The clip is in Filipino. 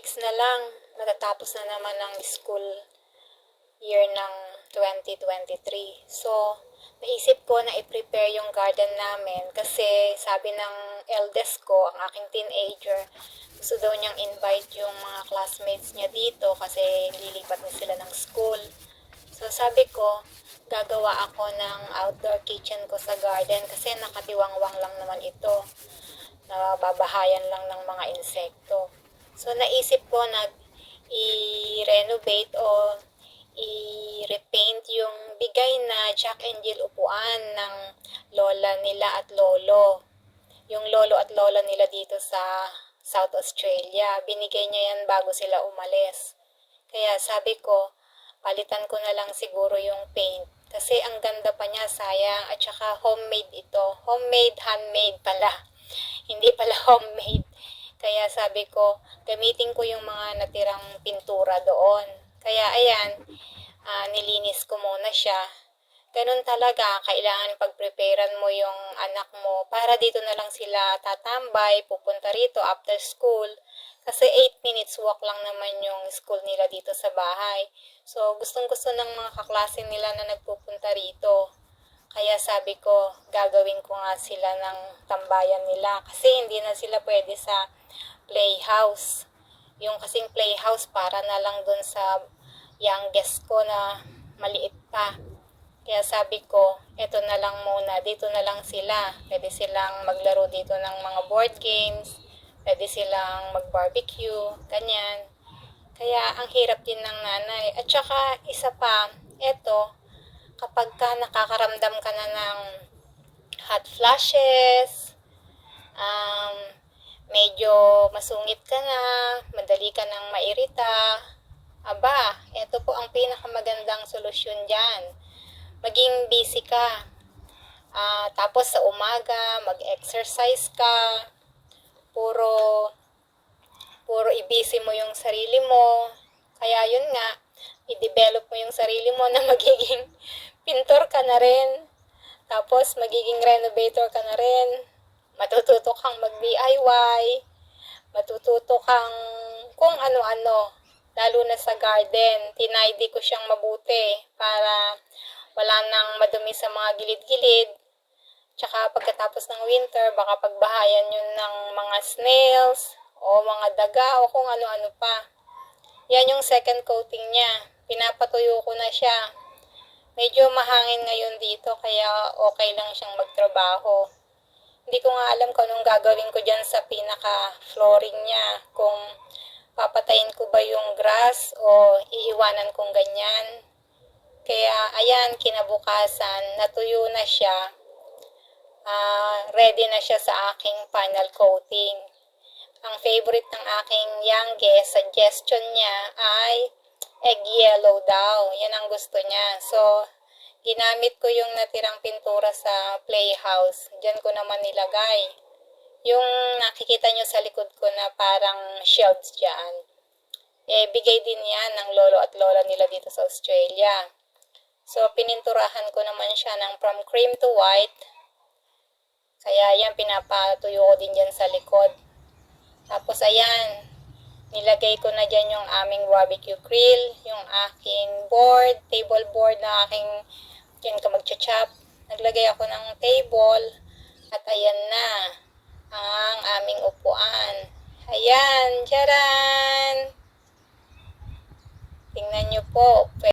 weeks na lang, matatapos na naman ang school year ng 2023. So, naisip ko na i-prepare yung garden namin kasi sabi ng eldest ko, ang aking teenager, gusto daw niyang invite yung mga classmates niya dito kasi lilipat na sila ng school. So, sabi ko, gagawa ako ng outdoor kitchen ko sa garden kasi nakatiwangwang lang naman ito. Nababahayan lang ng mga insekto. So, naisip ko na i-renovate o i-repaint yung bigay na Jack and Jill upuan ng lola nila at lolo. Yung lolo at lola nila dito sa South Australia. Binigay niya yan bago sila umalis. Kaya sabi ko, palitan ko na lang siguro yung paint. Kasi ang ganda pa niya, sayang. At saka homemade ito. Homemade, handmade pala. Hindi pala homemade. Kaya sabi ko, gamitin ko yung mga natirang pintura doon. Kaya ayan, ah, nilinis ko muna siya. Ganun talaga, kailangan pagpreparean mo yung anak mo para dito na lang sila tatambay, pupunta rito after school. Kasi 8 minutes walk lang naman yung school nila dito sa bahay. So, gustong gusto ng mga kaklase nila na nagpupunta rito. Kaya sabi ko, gagawin ko nga sila ng tambayan nila. Kasi hindi na sila pwede sa playhouse. Yung kasing playhouse para na lang dun sa youngest ko na maliit pa. Kaya sabi ko, eto na lang muna, dito na lang sila. Pwede silang maglaro dito ng mga board games, pwede silang mag-barbecue, ganyan. Kaya ang hirap din ng nanay. At saka isa pa, eto, kapag ka nakakaramdam ka na ng hot flashes, um, medyo masungit ka na, madali ka nang mairita, aba, eto po ang pinakamagandang solusyon dyan. Maging busy ka. Ah, tapos sa umaga, mag-exercise ka. Puro, puro i-busy mo yung sarili mo. Kaya yun nga, i-develop mo yung sarili mo na magiging pintor ka na rin. Tapos magiging renovator ka na rin. Matututo kang mag-DIY. Matututo kang kung ano-ano. Lalo na sa garden. Tinaydi ko siyang mabuti para wala nang madumi sa mga gilid-gilid. Tsaka pagkatapos ng winter, baka pagbahayan yun ng mga snails o mga daga o kung ano-ano pa. Yan yung second coating niya. Pinapatuyo ko na siya. Medyo mahangin ngayon dito kaya okay lang siyang magtrabaho. Hindi ko nga alam kung anong gagawin ko dyan sa pinaka-flooring niya. Kung papatayin ko ba yung grass o iiwanan kong ganyan. Kaya ayan, kinabukasan, natuyo na siya. Ah, ready na siya sa aking final coating. Ang favorite ng aking youngest, suggestion niya ay egg yellow daw. Yan ang gusto niya. So, ginamit ko yung natirang pintura sa playhouse. Diyan ko naman nilagay. Yung nakikita nyo sa likod ko na parang shelves dyan. Eh, bigay din yan ng lolo at lola nila dito sa Australia. So, pininturahan ko naman siya ng from cream to white. Kaya yan, pinapatuyo ko din dyan sa likod. Tapos, ayan, nilagay ko na dyan yung aming barbecue grill, yung aking board, table board na aking, dyan ka magcha-chop. Naglagay ako ng table, at ayan na, ang aming upuan. Ayan, charan! Tingnan nyo po,